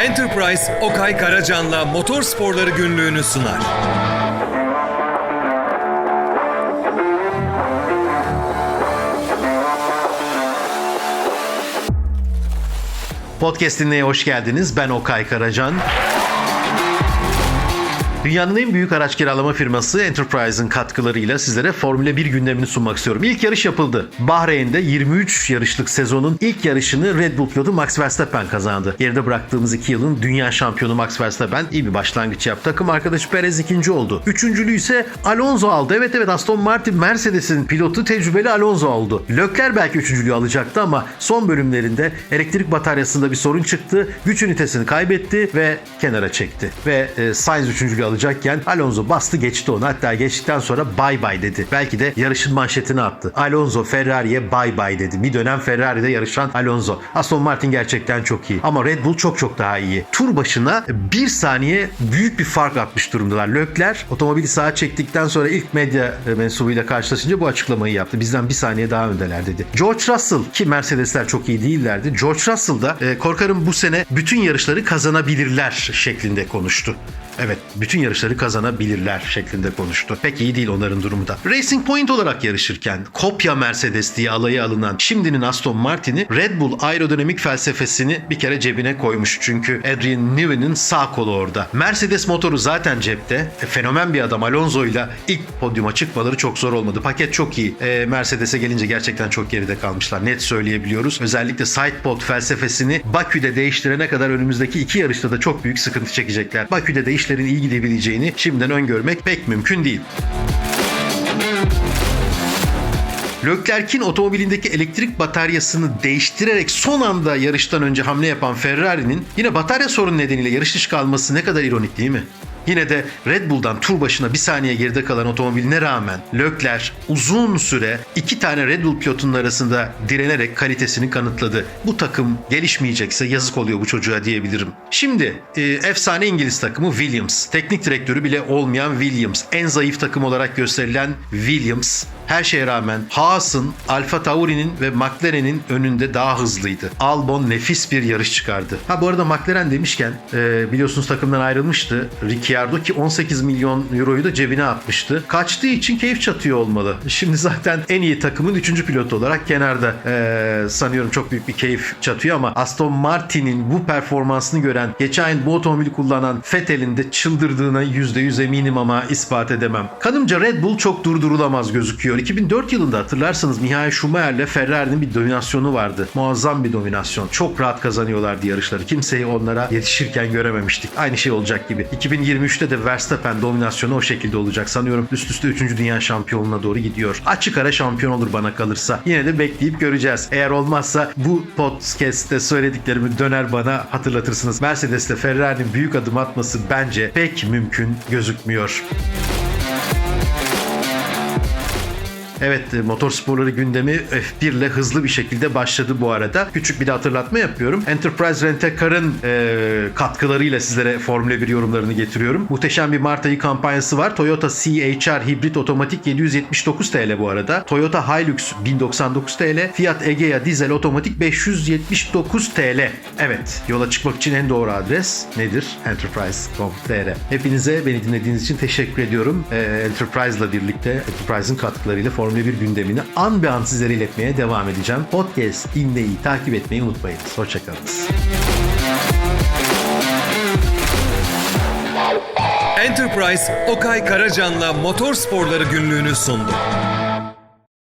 Enterprise Okay Karacan'la motor sporları günlüğünü sunar. Podcast dinleye hoş geldiniz. Ben Okay Karacan. Dünyanın en büyük araç kiralama firması Enterprise'ın katkılarıyla sizlere Formula 1 gündemini sunmak istiyorum. İlk yarış yapıldı. Bahreyn'de 23 yarışlık sezonun ilk yarışını Red Bull pilotu Max Verstappen kazandı. Geride bıraktığımız 2 yılın dünya şampiyonu Max Verstappen iyi bir başlangıç yaptı. Takım arkadaşı Perez ikinci oldu. Üçüncülüğü ise Alonso aldı. Evet evet Aston Martin Mercedes'in pilotu tecrübeli Alonso oldu. Leclerc belki üçüncülüğü alacaktı ama son bölümlerinde elektrik bataryasında bir sorun çıktı. Güç ünitesini kaybetti ve kenara çekti. Ve e, Sainz üçüncülüğü alacakken Alonso bastı geçti onu. Hatta geçtikten sonra bay bay dedi. Belki de yarışın manşetini attı. Alonso Ferrari'ye bay bay dedi. Bir dönem Ferrari'de yarışan Alonso. Aston Martin gerçekten çok iyi. Ama Red Bull çok çok daha iyi. Tur başına bir saniye büyük bir fark atmış durumdalar. Leclerc otomobili sağa çektikten sonra ilk medya mensubuyla karşılaşınca bu açıklamayı yaptı. Bizden bir saniye daha öndeler dedi. George Russell ki Mercedesler çok iyi değillerdi. George Russell da e, korkarım bu sene bütün yarışları kazanabilirler şeklinde konuştu. Evet, bütün yarışları kazanabilirler şeklinde konuştu. Pek iyi değil onların durumu da. Racing Point olarak yarışırken kopya Mercedes diye alaya alınan şimdinin Aston Martin'i Red Bull aerodinamik felsefesini bir kere cebine koymuş. Çünkü Adrian Newey'nin sağ kolu orada. Mercedes motoru zaten cepte. E, fenomen bir adam Alonso ile ilk podyuma çıkmaları çok zor olmadı. Paket çok iyi. E, Mercedes'e gelince gerçekten çok geride kalmışlar. Net söyleyebiliyoruz. Özellikle sidepod felsefesini Bakü'de değiştirene kadar önümüzdeki iki yarışta da çok büyük sıkıntı çekecekler. Bakü'de de işlerin iyi gidebileceğini şimdiden öngörmek pek mümkün değil. Leclerc'in otomobilindeki elektrik bataryasını değiştirerek son anda yarıştan önce hamle yapan Ferrari'nin yine batarya sorunu nedeniyle yarış dışı kalması ne kadar ironik değil mi? Yine de Red Bull'dan tur başına bir saniye geride kalan otomobiline rağmen Leclerc uzun süre iki tane Red Bull pilotunun arasında direnerek kalitesini kanıtladı. Bu takım gelişmeyecekse yazık oluyor bu çocuğa diyebilirim. Şimdi e, efsane İngiliz takımı Williams. Teknik direktörü bile olmayan Williams. En zayıf takım olarak gösterilen Williams. Her şeye rağmen Haas'ın, Alfa Tauri'nin ve McLaren'in önünde daha hızlıydı. Albon nefis bir yarış çıkardı. Ha bu arada McLaren demişken e, biliyorsunuz takımdan ayrılmıştı. Ricciardo ki 18 milyon euroyu da cebine atmıştı. Kaçtığı için keyif çatıyor olmalı. Şimdi zaten en iyi takımın 3. pilotu olarak kenarda e, sanıyorum çok büyük bir keyif çatıyor ama Aston Martin'in bu performansını gören geçen yıl bu otomobili kullanan Vettel'in de çıldırdığına %100 eminim ama ispat edemem. Kanımca Red Bull çok durdurulamaz gözüküyor. 2004 yılında hatırlarsanız Michael Schumacher'le Ferrari'nin bir dominasyonu vardı. Muazzam bir dominasyon. Çok rahat kazanıyorlardı yarışları. Kimseyi onlara yetişirken görememiştik. Aynı şey olacak gibi. 2023'te de Verstappen dominasyonu o şekilde olacak. Sanıyorum üst üste 3. dünya şampiyonluğuna doğru gidiyor. Açık ara şampiyon olur bana kalırsa. Yine de bekleyip göreceğiz. Eğer olmazsa bu podcast'te söylediklerimi döner bana hatırlatırsınız. Mercedes'te Ferrari'nin büyük adım atması bence pek mümkün gözükmüyor. Evet e, motor sporları gündemi F1 ile hızlı bir şekilde başladı bu arada. Küçük bir de hatırlatma yapıyorum. Enterprise Rent-A-Car'ın e, katkılarıyla sizlere Formula 1 yorumlarını getiriyorum. Muhteşem bir Mart ayı kampanyası var. Toyota CHR hibrit otomatik 779 TL bu arada. Toyota Hilux 1099 TL. Fiat Egea dizel otomatik 579 TL. Evet yola çıkmak için en doğru adres nedir? Enterprise.com.tr Hepinize beni dinlediğiniz için teşekkür ediyorum. E, Enterprise'la birlikte Enterprise'ın katkılarıyla Formula 1 gündemini an be an sizlere iletmeye devam edeceğim. Podcast dinleyi, takip etmeyi unutmayınız. Hoşçakalınız. Enterprise Okay Karacan'la motor sporları günlüğünü sundu.